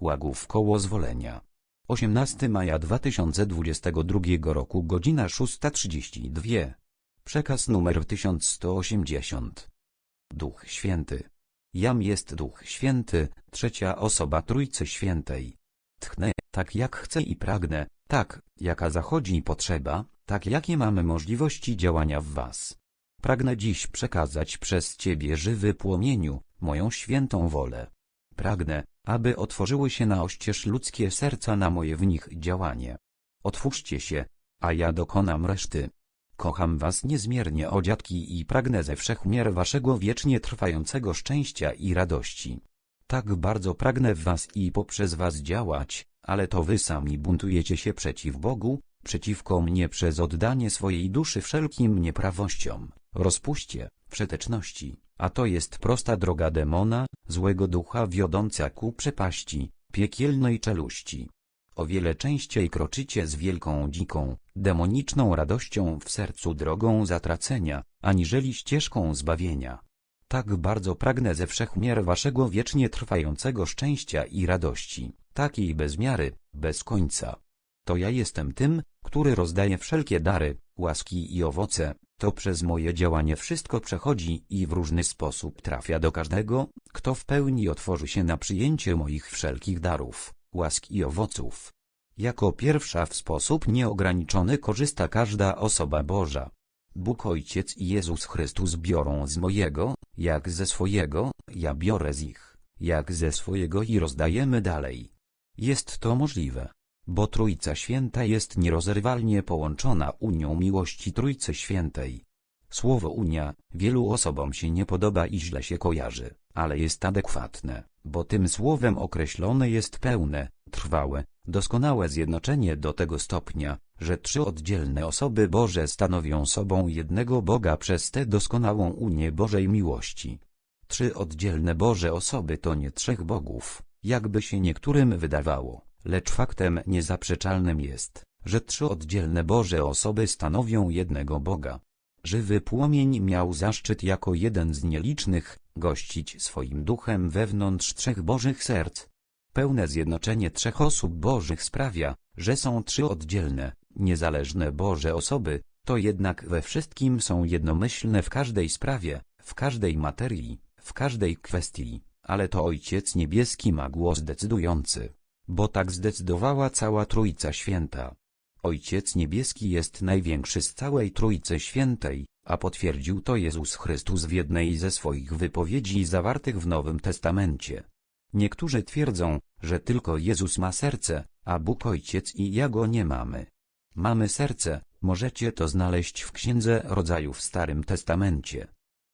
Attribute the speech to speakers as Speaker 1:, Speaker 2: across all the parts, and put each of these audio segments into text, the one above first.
Speaker 1: Łagów koło zwolenia. 18 maja 2022 roku godzina 6.32. Przekaz numer 1180. Duch Święty. Jam jest Duch Święty, trzecia osoba Trójcy Świętej. Tchnę, tak jak chcę i pragnę, tak, jaka zachodzi potrzeba, tak jakie mamy możliwości działania w Was. Pragnę dziś przekazać przez Ciebie żywy płomieniu, moją świętą wolę. Pragnę, aby otworzyły się na oścież ludzkie serca na moje w nich działanie. Otwórzcie się, a ja dokonam reszty. Kocham was niezmiernie o dziadki i pragnę ze wszechmiar waszego wiecznie trwającego szczęścia i radości. Tak bardzo pragnę w was i poprzez was działać, ale to wy sami buntujecie się przeciw Bogu, przeciwko mnie przez oddanie swojej duszy wszelkim nieprawościom, rozpuście, wszeteczności, a to jest prosta droga demona, złego ducha wiodąca ku przepaści, piekielnej czeluści. O wiele częściej kroczycie z wielką dziką, demoniczną radością w sercu drogą zatracenia, aniżeli ścieżką zbawienia. Tak bardzo pragnę ze wszechmiar waszego wiecznie trwającego szczęścia i radości, takiej bez miary, bez końca. To ja jestem tym, który rozdaje wszelkie dary, łaski i owoce, to przez moje działanie wszystko przechodzi i w różny sposób trafia do każdego, kto w pełni otworzy się na przyjęcie moich wszelkich darów, łask i owoców. Jako pierwsza w sposób nieograniczony korzysta każda osoba Boża. Bóg Ojciec i Jezus Chrystus biorą z mojego, jak ze swojego, ja biorę z ich, jak ze swojego i rozdajemy dalej. Jest to możliwe, bo Trójca Święta jest nierozerwalnie połączona unią miłości Trójcy Świętej. Słowo Unia wielu osobom się nie podoba i źle się kojarzy, ale jest adekwatne, bo tym słowem określone jest pełne, trwałe, doskonałe zjednoczenie do tego stopnia, że trzy oddzielne osoby Boże stanowią sobą jednego Boga przez tę doskonałą unię Bożej miłości. Trzy oddzielne Boże osoby to nie trzech bogów, jakby się niektórym wydawało, lecz faktem niezaprzeczalnym jest, że trzy oddzielne Boże osoby stanowią jednego Boga. Żywy płomień miał zaszczyt jako jeden z nielicznych gościć swoim duchem wewnątrz trzech Bożych serc. Pełne zjednoczenie trzech osób Bożych sprawia, że są trzy oddzielne, niezależne Boże osoby, to jednak we wszystkim są jednomyślne w każdej sprawie, w każdej materii, w każdej kwestii, ale to Ojciec Niebieski ma głos decydujący, bo tak zdecydowała cała Trójca Święta. Ojciec Niebieski jest największy z całej Trójcy Świętej, a potwierdził to Jezus Chrystus w jednej ze swoich wypowiedzi zawartych w Nowym Testamencie. Niektórzy twierdzą, że tylko Jezus ma serce, a Bóg Ojciec i ja go nie mamy. Mamy serce, możecie to znaleźć w Księdze Rodzaju w Starym Testamencie.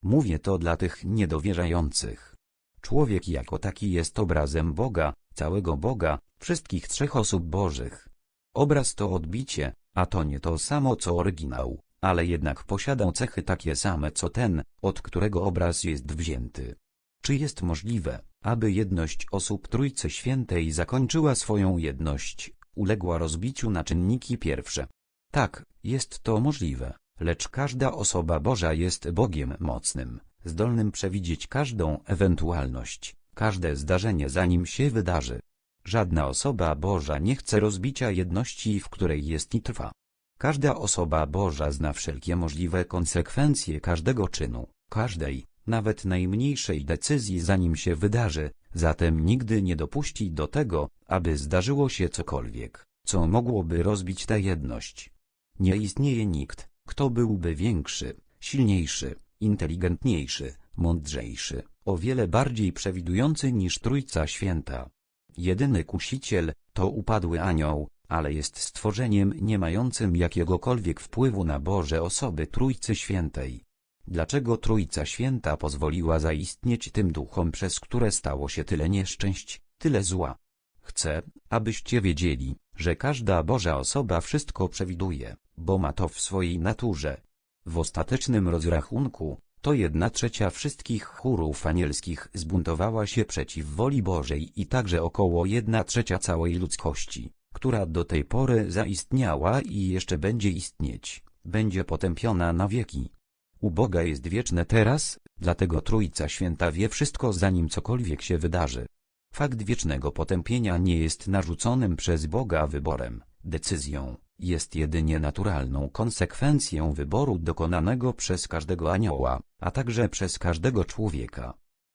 Speaker 1: Mówię to dla tych niedowierzających. Człowiek jako taki jest obrazem Boga, całego Boga, wszystkich trzech osób Bożych. Obraz to odbicie, a to nie to samo co oryginał, ale jednak posiada cechy takie same co ten, od którego obraz jest wzięty. Czy jest możliwe, aby jedność osób Trójcy Świętej zakończyła swoją jedność, uległa rozbiciu na czynniki pierwsze? Tak, jest to możliwe, lecz każda osoba Boża jest Bogiem mocnym, zdolnym przewidzieć każdą ewentualność, każde zdarzenie zanim się wydarzy. Żadna osoba Boża nie chce rozbicia jedności, w której jest i trwa. Każda osoba Boża zna wszelkie możliwe konsekwencje każdego czynu, każdej, nawet najmniejszej decyzji zanim się wydarzy, zatem nigdy nie dopuści do tego, aby zdarzyło się cokolwiek, co mogłoby rozbić tę jedność. Nie istnieje nikt, kto byłby większy, silniejszy, inteligentniejszy, mądrzejszy, o wiele bardziej przewidujący niż Trójca Święta. Jedyny kusiciel, to upadły anioł, ale jest stworzeniem nie mającym jakiegokolwiek wpływu na Boże osoby Trójcy Świętej. Dlaczego Trójca Święta pozwoliła zaistnieć tym duchom, przez które stało się tyle nieszczęść, tyle zła? Chcę, abyście wiedzieli, że każda Boża osoba wszystko przewiduje, bo ma to w swojej naturze. W ostatecznym rozrachunku, to jedna trzecia wszystkich chórów anielskich zbuntowała się przeciw woli Bożej i także około jedna trzecia całej ludzkości, która do tej pory zaistniała i jeszcze będzie istnieć, będzie potępiona na wieki. U Boga jest wieczne teraz, dlatego Trójca Święta wie wszystko zanim cokolwiek się wydarzy. Fakt wiecznego potępienia nie jest narzuconym przez Boga wyborem, decyzją, jest jedynie naturalną konsekwencją wyboru dokonanego przez każdego anioła, a także przez każdego człowieka.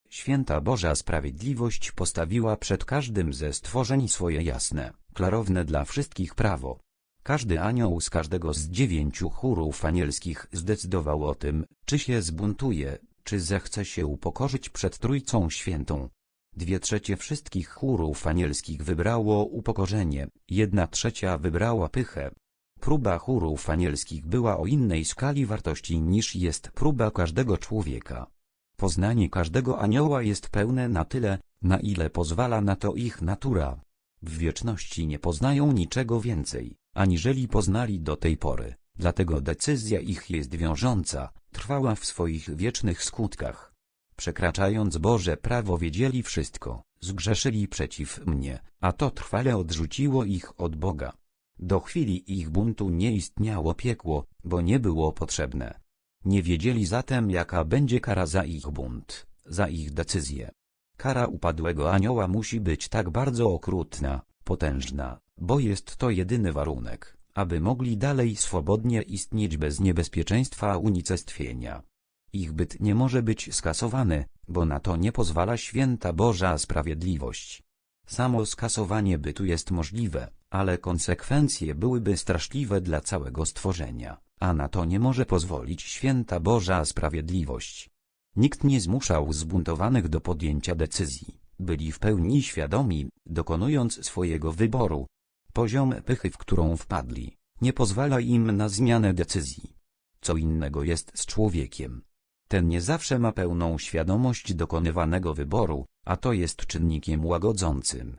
Speaker 1: Święta Boża Sprawiedliwość postawiła przed każdym ze stworzeń swoje jasne, klarowne dla wszystkich prawo. Każdy anioł z każdego z dziewięciu chórów anielskich zdecydował o tym, czy się zbuntuje, czy zechce się upokorzyć przed Trójcą Świętą. Dwie trzecie wszystkich chórów anielskich wybrało upokorzenie, jedna trzecia wybrała pychę. Próba chórów anielskich była o innej skali wartości niż jest próba każdego człowieka. Poznanie każdego anioła jest pełne na tyle, na ile pozwala na to ich natura. W wieczności nie poznają niczego więcej, aniżeli poznali do tej pory, dlatego decyzja ich jest wiążąca, trwała w swoich wiecznych skutkach. Przekraczając Boże prawo wiedzieli wszystko, zgrzeszyli przeciw mnie, a to trwale odrzuciło ich od Boga. Do chwili ich buntu nie istniało piekło, bo nie było potrzebne. Nie wiedzieli zatem jaka będzie kara za ich bunt, za ich decyzję. Kara upadłego anioła musi być tak bardzo okrutna, potężna, bo jest to jedyny warunek, aby mogli dalej swobodnie istnieć bez niebezpieczeństwa unicestwienia. Ich byt nie może być skasowany, bo na to nie pozwala święta Boża Sprawiedliwość. Samo skasowanie bytu jest możliwe, ale konsekwencje byłyby straszliwe dla całego stworzenia, a na to nie może pozwolić święta Boża Sprawiedliwość. Nikt nie zmuszał zbuntowanych do podjęcia decyzji, byli w pełni świadomi, dokonując swojego wyboru. Poziom pychy, w którą wpadli, nie pozwala im na zmianę decyzji. Co innego jest z człowiekiem. Ten nie zawsze ma pełną świadomość dokonywanego wyboru, a to jest czynnikiem łagodzącym.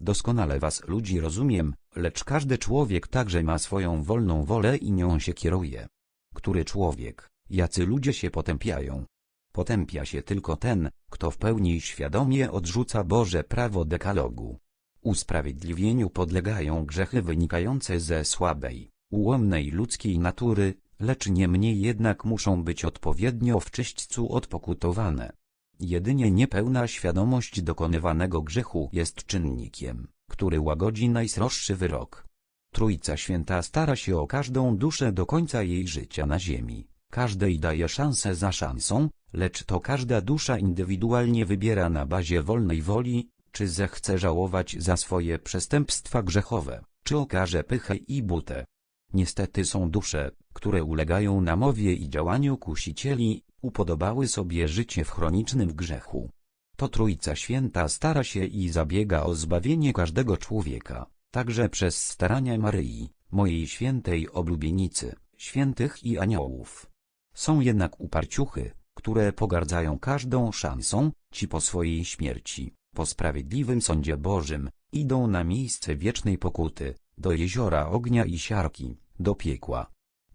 Speaker 1: Doskonale was ludzi rozumiem, lecz każdy człowiek także ma swoją wolną wolę i nią się kieruje. Który człowiek, jacy ludzie się potępiają? Potępia się tylko ten, kto w pełni świadomie odrzuca Boże prawo dekalogu. Usprawiedliwieniu podlegają grzechy wynikające ze słabej, ułomnej ludzkiej natury, lecz niemniej jednak muszą być odpowiednio w czyśćcu odpokutowane. Jedynie niepełna świadomość dokonywanego grzechu jest czynnikiem, który łagodzi najsroższy wyrok. Trójca Święta stara się o każdą duszę do końca jej życia na ziemi, każdej daje szansę za szansą, lecz to każda dusza indywidualnie wybiera na bazie wolnej woli, czy zechce żałować za swoje przestępstwa grzechowe, czy okaże pychę i butę. Niestety są dusze, które ulegają namowie i działaniu kusicieli, upodobały sobie życie w chronicznym grzechu. To Trójca Święta stara się i zabiega o zbawienie każdego człowieka, także przez starania Maryi, mojej świętej oblubienicy, świętych i aniołów. Są jednak uparciuchy, które pogardzają każdą szansą, ci po swojej śmierci, po sprawiedliwym sądzie Bożym, idą na miejsce wiecznej pokuty, do jeziora ognia i siarki, do piekła.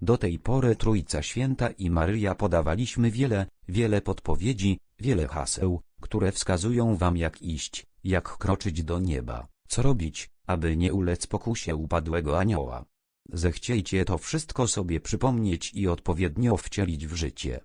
Speaker 1: Do tej pory Trójca Święta i Maryja podawaliśmy wiele, wiele podpowiedzi, wiele haseł, które wskazują wam jak iść, jak kroczyć do nieba, co robić, aby nie ulec pokusie upadłego anioła. Zechciejcie to wszystko sobie przypomnieć i odpowiednio wcielić w życie.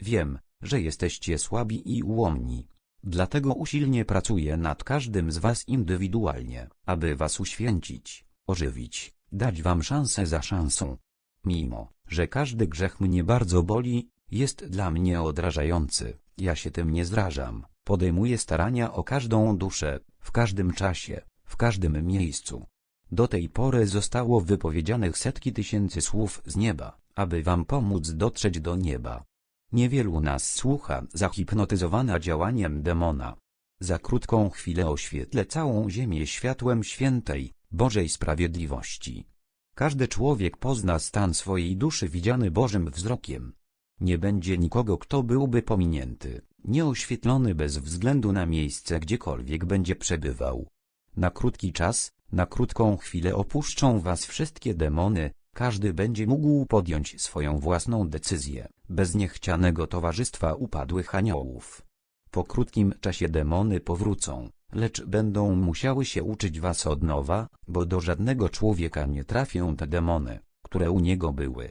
Speaker 1: Wiem, że jesteście słabi i ułomni. Dlatego usilnie pracuję nad każdym z was indywidualnie, aby was uświęcić, ożywić, dać wam szansę za szansą. Mimo, że każdy grzech mnie bardzo boli, jest dla mnie odrażający, ja się tym nie zrażam, podejmuję starania o każdą duszę, w każdym czasie, w każdym miejscu. Do tej pory zostało wypowiedzianych setki tysięcy słów z nieba, aby wam pomóc dotrzeć do nieba. Niewielu nas słucha, zahipnotyzowana działaniem demona. Za krótką chwilę oświetlę całą ziemię światłem świętej, Bożej Sprawiedliwości. Każdy człowiek pozna stan swojej duszy widziany Bożym wzrokiem. Nie będzie nikogo, kto byłby pominięty, nieoświetlony bez względu na miejsce gdziekolwiek będzie przebywał. Na krótki czas, na krótką chwilę opuszczą was wszystkie demony, każdy będzie mógł podjąć swoją własną decyzję, bez niechcianego towarzystwa upadłych aniołów. Po krótkim czasie demony powrócą, lecz będą musiały się uczyć was od nowa, bo do żadnego człowieka nie trafią te demony, które u niego były.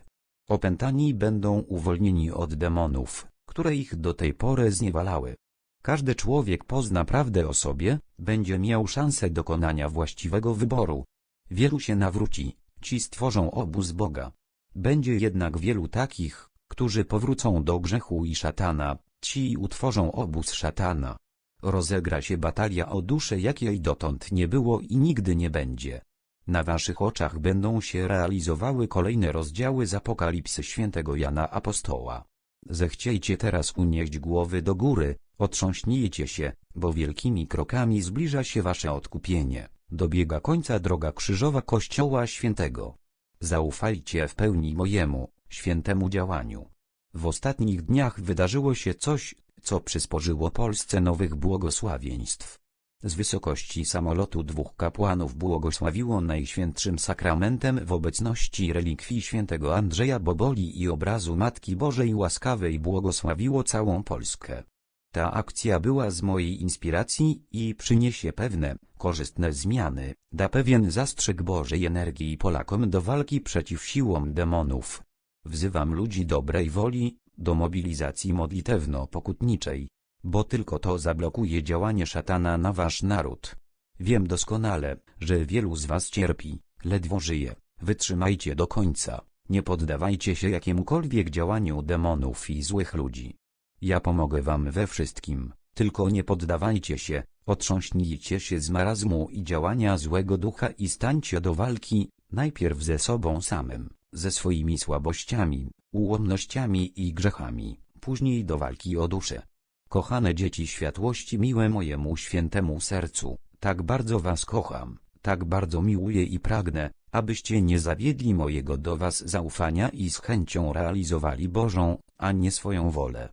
Speaker 1: Opętani będą uwolnieni od demonów, które ich do tej pory zniewalały. Każdy człowiek pozna prawdę o sobie, będzie miał szansę dokonania właściwego wyboru. Wielu się nawróci, ci stworzą obóz Boga. Będzie jednak wielu takich, którzy powrócą do grzechu i szatana, ci utworzą obóz szatana. Rozegra się batalia o duszę jakiej dotąd nie było i nigdy nie będzie. Na waszych oczach będą się realizowały kolejne rozdziały z Apokalipsy świętego Jana Apostoła. Zechciejcie teraz unieść głowy do góry, otrząśnijcie się, bo wielkimi krokami zbliża się wasze odkupienie, dobiega końca droga krzyżowa Kościoła Świętego. Zaufajcie w pełni mojemu, świętemu działaniu. W ostatnich dniach wydarzyło się coś, co przysporzyło Polsce nowych błogosławieństw. Z wysokości samolotu dwóch kapłanów błogosławiło najświętszym sakramentem w obecności relikwii świętego Andrzeja Boboli i obrazu Matki Bożej Łaskawej błogosławiło całą Polskę. Ta akcja była z mojej inspiracji i przyniesie pewne, korzystne zmiany, da pewien zastrzyk Bożej energii Polakom do walki przeciw siłom demonów. Wzywam ludzi dobrej woli, do mobilizacji modlitewno-pokutniczej, bo tylko to zablokuje działanie szatana na wasz naród. Wiem doskonale, że wielu z was cierpi, ledwo żyje, wytrzymajcie do końca, nie poddawajcie się jakiemukolwiek działaniu demonów i złych ludzi. Ja pomogę wam we wszystkim, tylko nie poddawajcie się, otrząśnijcie się z marazmu i działania złego ducha i stańcie do walki, najpierw ze sobą samym, ze swoimi słabościami, ułomnościami i grzechami, później do walki o duszę. Kochane dzieci światłości miłe mojemu świętemu sercu, tak bardzo was kocham, tak bardzo miłuję i pragnę, abyście nie zawiedli mojego do was zaufania i z chęcią realizowali Bożą, a nie swoją wolę.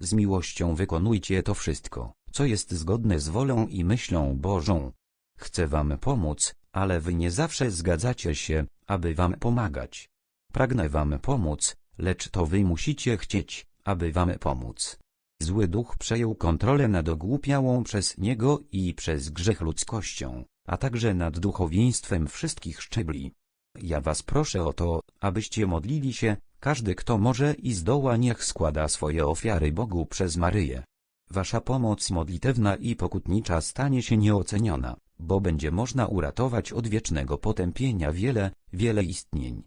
Speaker 1: Z miłością wykonujcie to wszystko, co jest zgodne z wolą i myślą Bożą. Chcę wam pomóc, ale wy nie zawsze zgadzacie się, aby wam pomagać. Pragnę wam pomóc, lecz to wy musicie chcieć, aby wam pomóc. Zły duch przejął kontrolę nad ogłupiałą przez niego i przez grzech ludzkością, a także nad duchowieństwem wszystkich szczebli. Ja was proszę o to, abyście modlili się, każdy kto może i zdoła niech składa swoje ofiary Bogu przez Maryję. Wasza pomoc modlitewna i pokutnicza stanie się nieoceniona, bo będzie można uratować od wiecznego potępienia wiele, wiele istnień.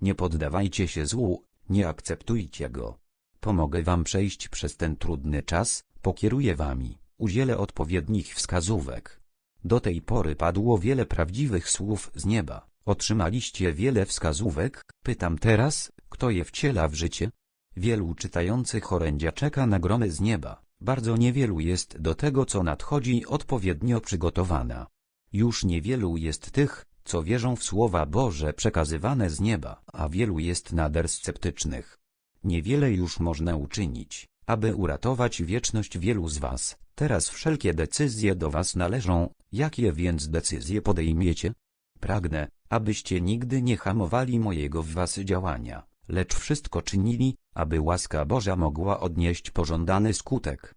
Speaker 1: Nie poddawajcie się złu, nie akceptujcie go. Pomogę wam przejść przez ten trudny czas, pokieruję wami, udzielę odpowiednich wskazówek. Do tej pory padło wiele prawdziwych słów z nieba, otrzymaliście wiele wskazówek, pytam teraz, kto je wciela w życie? Wielu czytających orędzia czeka na gromy z nieba, bardzo niewielu jest do tego co nadchodzi odpowiednio przygotowana. Już niewielu jest tych, co wierzą w słowa Boże przekazywane z nieba, a wielu jest nader sceptycznych. Niewiele już można uczynić, aby uratować wieczność wielu z was. Teraz wszelkie decyzje do was należą, jakie więc decyzje podejmiecie? Pragnę, abyście nigdy nie hamowali mojego w was działania, lecz wszystko czynili, aby łaska Boża mogła odnieść pożądany skutek.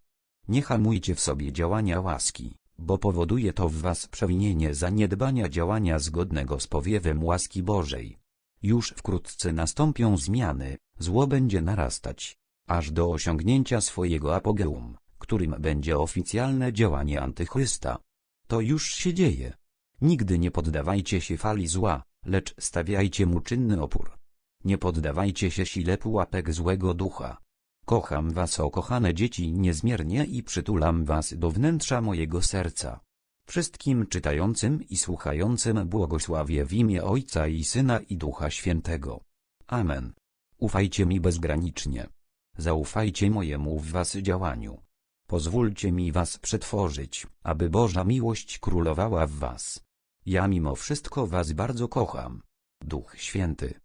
Speaker 1: Nie hamujcie w sobie działania łaski, bo powoduje to w was przewinienie zaniedbania działania zgodnego z powiewem łaski Bożej. Już wkrótce nastąpią zmiany, zło będzie narastać, aż do osiągnięcia swojego apogeum, którym będzie oficjalne działanie antychrysta. To już się dzieje. Nigdy nie poddawajcie się fali zła, lecz stawiajcie mu czynny opór. Nie poddawajcie się sile pułapek złego ducha. Kocham was o kochane dzieci niezmiernie i przytulam was do wnętrza mojego serca. Wszystkim czytającym i słuchającym błogosławię w imię Ojca i Syna i Ducha Świętego. Amen. Ufajcie mi bezgranicznie. Zaufajcie mojemu w was działaniu. Pozwólcie mi was przetworzyć, aby Boża miłość królowała w was. Ja mimo wszystko was bardzo kocham. Duch Święty.